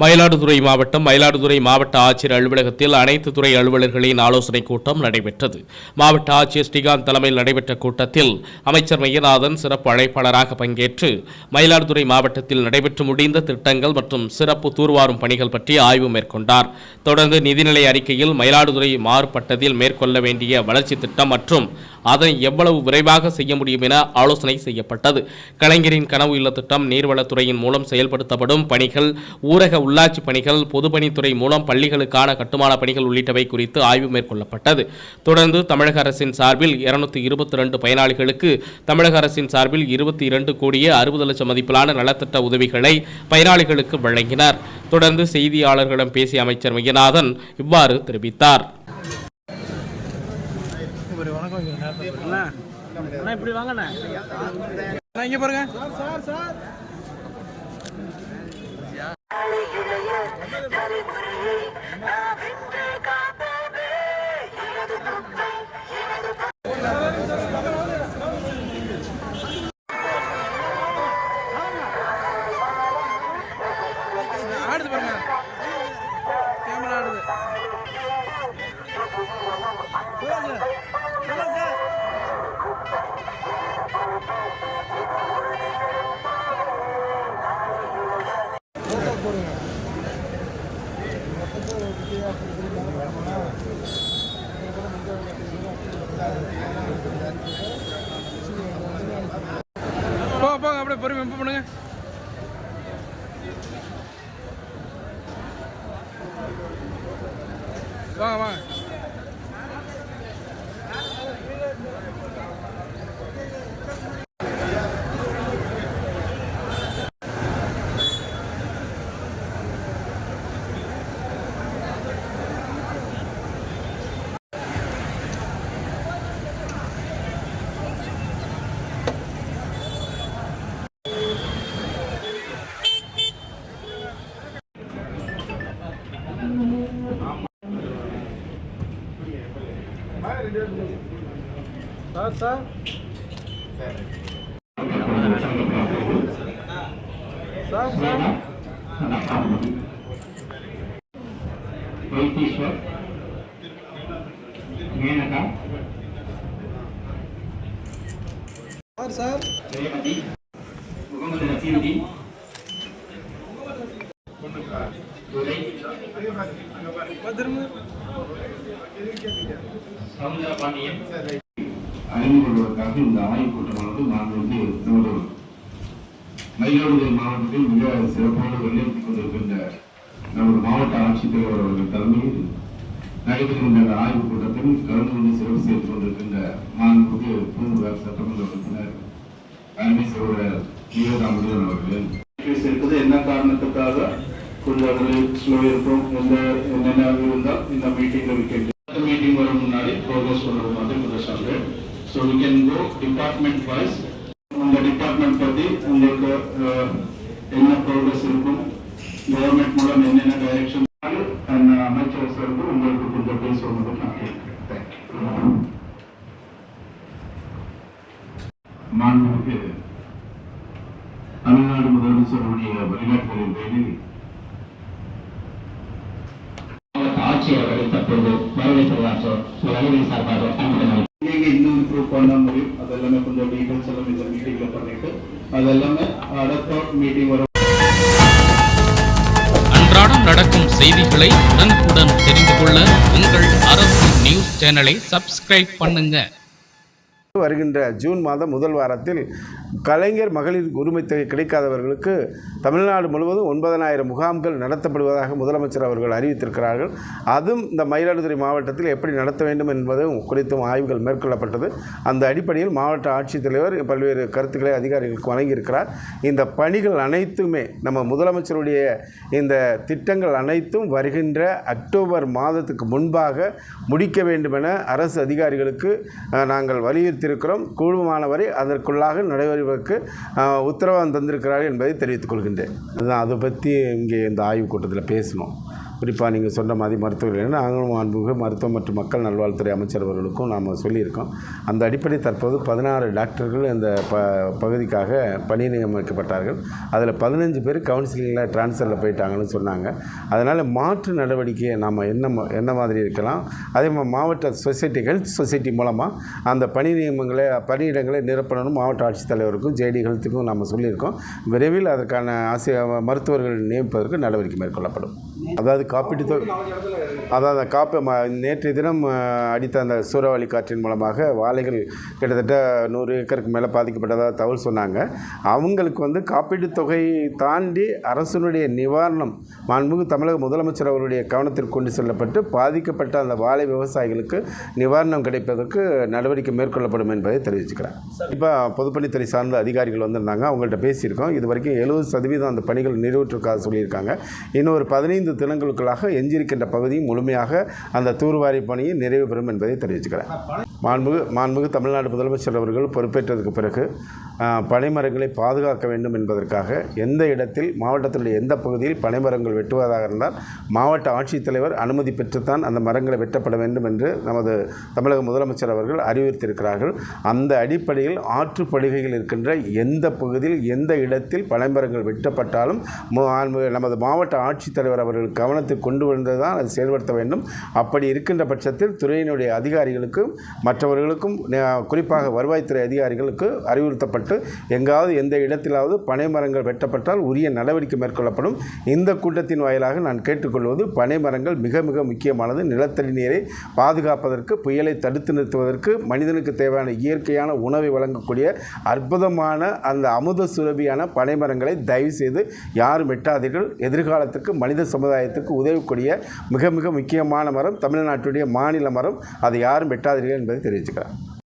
மயிலாடுதுறை மாவட்டம் மயிலாடுதுறை மாவட்ட ஆட்சியர் அலுவலகத்தில் அனைத்து துறை அலுவலர்களின் ஆலோசனைக் கூட்டம் நடைபெற்றது. மாவட்ட ஆட்சியர் ஸ்ரீகாந்த் தலைமையில் நடைபெற்ற கூட்டத்தில் அமைச்சர் மையநாதன் சிறப்பு அழைப்பாளராக பங்கேற்று மயிலாடுதுறை மாவட்டத்தில் நடைபெற்று முடிந்த திட்டங்கள் மற்றும் சிறப்பு தூர்வாரும் பணிகள் பற்றி ஆய்வு மேற்கொண்டார். தொடர்ந்து நிதிநிலை அறிக்கையில் மயிலாடுதுறை மாறுபட்டதில் மேற்கொள்ள வேண்டிய வளர்ச்சி திட்டம் மற்றும் அதனை எவ்வளவு விரைவாக செய்ய முடியும் என ஆலோசனை செய்யப்பட்டது. கலைஞரின் கனவு இல்ல திட்டம் நீர்வளத்துறையின் மூலம் செயல்படுத்தப்படும் பணிகள் ஊரக உள்ளாட்சி பணிகள் பொதுப்பணித்துறை மூலம் பள்ளிகளுக்கான கட்டுமான பணிகள் உள்ளிட்டவை குறித்து ஆய்வு மேற்கொள்ளப்பட்டது. தொடர்ந்து தமிழக அரசின் சார்பில் இருநூத்தி இருபத்தி ரெண்டு பயனாளிகளுக்கு தமிழக அரசின் சார்பில் இருபத்தி இரண்டு கோடியே அறுபது லட்சம் மதிப்பிலான நலத்திட்ட உதவிகளை பயனாளிகளுக்கு வழங்கினார். தொடர்ந்து செய்தியாளர்களிடம் பேசிய அமைச்சர் மையநாதன் இவ்வாறு தெரிவித்தார். ஒரு வணக்கம் போங்க போங்க அப்படியே பொறுமை இம்ப்ரூவ் பண்ணுங்க. வாங்க வாங்க. Sir sir sir sir Vaitheeswar Menaka sir sir Revathi Mohammed Naseeruddin Durai திரும்ப சவுந்தரபாண்டியன் அறிந்து கொள்வதற்காக இந்த ஆய்வுக் கூட்டமானது நான் வந்து நமது மயிலாடுதுறை மாவட்டத்தில் மிக சிறப்பாக வழிநடத்திக் கொண்டிருக்கின்ற நமது மாவட்ட ஆட்சித்தலைவர் அவர்கள் தலைமையில் நடைபெறுகின்ற இந்த ஆய்வுக் கூட்டத்தில் கலந்து கொண்டு சிறப்பு செய்து கொண்டிருக்கின்ற மாண்புமிகு பூம்புகார் சட்டமன்ற உறுப்பினர் அருமை சகோதரர் நிவேதா முருகன் அவர்கள் இருக்குது என்ன காரணத்துக்காக கொஞ்சம் அதில் ஸ்லோ இருக்கும் எந்த என்னென்ன இருந்தால் இந்த மீட்டிங்ல விக்கெட் மீட்டிங் வரும் முன்னாடி ப்ரோக்ரஸ் பண்ணுறது மாதிரி முதல் சொல்றேன் so we can go department wise உங்க டிபார்ட்மெண்ட் பத்தி உங்களுக்கு அஹ், என்ன ப்ரோக்ரஸ் இருக்கும்? கவர்மெண்ட் மூலம் என்னென்ன டைரக்ஷன் அமைச்சர் சார் வந்து உங்களுக்கு கொஞ்சம் பேசுவது நான் கேட்கிறேன். தேங்க்யூ மாண்புமிகு தமிழ்நாடு முதலமைச்சருடைய வழிகாட்டுதலின் பேரில் மாவட்ட ஆட்சியர்களை தற்போது வரவேற்றுள்ளார்கள் வழிகளின் சார்பாக அன்புடன் நீங்க இன்னும் இம்ப்ரூவ் பண்ண முடியும். அதெல்லாமே கொஞ்சம் டீடைல்ஸ் எல்லாம் இந்த மீட்டிங்ல பண்ணிட்டு அதெல்லாமே அடுத்த மீட்டிங் வரும். அன்றாடம் நடக்கும் செய்திகளை உடனுக்குடன் தெரிந்து கொள்ள உங்கள் அரசு நியூஸ் சேனலை சப்ஸ்கிரைப் பண்ணுங்க. வருகின்ற ஜூன் மாதம் முதல் வாரத்தில் கலைஞர் மகளிர் உரிமை தொகை கிடைக்காதவர்களுக்கு தமிழ்நாடு முழுவதும் ஒன்பதனாயிரம் முகாம்கள் நடத்தப்படுவதாக முதலமைச்சர் அவர்கள் அறிவித்திருக்கிறார்கள். அதுவும் இந்த மயிலாடுதுறை மாவட்டத்தில் எப்படி நடத்த வேண்டும் என்பதும் குறித்தும் ஆய்வுகள் மேற்கொள்ளப்பட்டது. அந்த அடிப்படையில் மாவட்ட ஆட்சித்தலைவர் பல்வேறு கருத்துக்களை அதிகாரிகளுக்கு வழங்கியிருக்கிறார். இந்த பணிகள் அனைத்துமே நம்ம முதலமைச்சருடைய இந்த திட்டங்கள் அனைத்தும் வருகின்ற அக்டோபர் மாதத்துக்கு முன்பாக முடிக்க வேண்டுமென அரசு அதிகாரிகளுக்கு நாங்கள் வலியுறுத்தியிருக்கிறோம். கூடுமானவரை அதற்குள்ளாக நடைபெறும் ஆய்வுக்கு உத்தரவாதம் தந்திருக்கிறார்கள் என்பதை தெரிவித்துக் கொள்கின்றேன். அதுதான் அதை பற்றி இங்கே இந்த ஆய்வுக் கூட்டத்தில் பேசணும். குறிப்பாக நீங்கள் சொன்ன மாதிரி மருத்துவர்கள் நாங்களும் அன்புமிகு மருத்துவம் மற்றும் மக்கள் நல்வாழ்வுத்துறை அமைச்சர் அவர்களுக்கும் நாம் சொல்லியிருக்கோம். அந்த அடிப்படை தற்போது பதினாறு டாக்டர்கள் இந்த ப பகுதிக்காக பணி நியமிக்கப்பட்டார்கள். அதில் பதினஞ்சு பேர் கவுன்சிலிங்கில் ட்ரான்ஸ்ஃபரில் போயிட்டாங்கன்னு சொன்னாங்க. அதனால் மாற்று நடவடிக்கையை நாம் என்ன என்ன மாதிரி இருக்கலாம்? அதே மாதிரி மாவட்ட சொசைட்டி ஹெல்த் சொசைட்டி மூலமாக அந்த பணி நியமங்களை பணியிடங்களை நிரப்பணும் மாவட்ட ஆட்சித்தலைவருக்கும் ஜேடி ஹெல்த்துக்கும் நம்ம சொல்லியிருக்கோம். விரைவில் அதற்கான ஆசிய மருத்துவர்கள் நியமிப்பதற்கு நடவடிக்கை மேற்கொள்ளப்படும். அதாவது காப்பீட்டு தொகை அதாவது காப்பி நேற்றைய தினம் அடித்த அந்த சூறாவளி காற்றின் மூலமாக வாழைகள் கிட்டத்தட்ட நூறு ஏக்கருக்கு மேலே பாதிக்கப்பட்டதாக தகவல் சொன்னாங்க. அவங்களுக்கு வந்து காப்பீட்டுத் தொகை தாண்டி அரசினுடைய நிவாரணம் மாண்புமிகு தமிழக முதலமைச்சர் அவருடைய கவனத்திற்கு கொண்டு செல்லப்பட்டு பாதிக்கப்பட்ட அந்த வாழை விவசாயிகளுக்கு நிவாரணம் கிடைப்பதற்கு நடவடிக்கை மேற்கொள்ளப்படும் என்பதை தெரிவிச்சுக்கிறேன் இப்போ பொதுப்பணித்துறை சார்ந்த அதிகாரிகள் வந்திருந்தாங்க. அவங்கள்ட்ட பேசியிருக்கோம். இது வரைக்கும் எழுபது சதவீதம் அந்த பணிகள் நிறைவேற்றிருக்காக சொல்லியிருக்காங்க. இன்னும் ஒரு பதினைந்து தினங்களுக்குள்ளாக எஞ்சியிருக்கின்ற பகுதி முழுமையாக அந்த தூர்வாரி பணியை நிறைவு பெறும் என்பதை தெரிவிச்சுக்கிறேன். மாண்புகு மாண்புகு தமிழ்நாடு முதலமைச்சர் அவர்கள் பொறுப்பேற்றதுக்கு பிறகு பனைமரங்களை பாதுகாக்க வேண்டும் என்பதற்காக எந்த இடத்தில் மாவட்டத்தினுடைய எந்த பகுதியில் பனைமரங்கள் வெட்டுவதாக இருந்தால் மாவட்ட ஆட்சித்தலைவர் அனுமதி பெற்றுத்தான் அந்த மரங்களை வெட்டப்பட வேண்டும் என்று நமது தமிழக முதலமைச்சர் அவர்கள் அறிவுறுத்தியிருக்கிறார்கள். அந்த அடிப்படையில் ஆற்றுப்படுகையில் இருக்கின்ற எந்த பகுதியில் எந்த இடத்தில் பனைமரங்கள் வெட்டப்பட்டாலும் நமது மாவட்ட ஆட்சித்தலைவர் அவர்கள் கவனத்துக்கு கொண்டு வந்து தான் அதை செயல்படுத்த வேண்டும். அப்படி இருக்கின்ற பட்சத்தில் துறையினுடைய அதிகாரிகளுக்கும் மற்றவர்களுக்கும் குறிப்பாக வருவாய்த்துறை அதிகாரிகளுக்கு அறிவுறுத்தப்பட்டு எங்காவது எந்த இடத்திலாவது பனைமரங்கள் வெட்டப்பட்டால் உரிய நடவடிக்கை மேற்கொள்ளப்படும். இந்த கூட்டத்தின் வாயிலாக நான் கேட்டுக்கொள்வது பனைமரங்கள் மிக மிக முக்கியமானது. நிலத்தடி நீரை பாதுகாப்பதற்கு புயலை தடுத்து நிறுத்துவதற்கு மனிதனுக்கு தேவையான இயற்கையான உணவை வழங்கக்கூடிய அற்புதமான அந்த அமுத சுரபியான பனைமரங்களை தயவு செய்து யாரும் வெட்டாதீர்கள். எதிர்காலத்துக்கு மனித சம்பிரதாயத்துக்கு உதவக்கூடிய மிக மிக முக்கியமான மரம் தமிழ்நாட்டுடைய மாநில மரம். அதை யாரும் வெட்டாதீர்கள் என்பதை தெரிவிச்சுக்கிறேன்.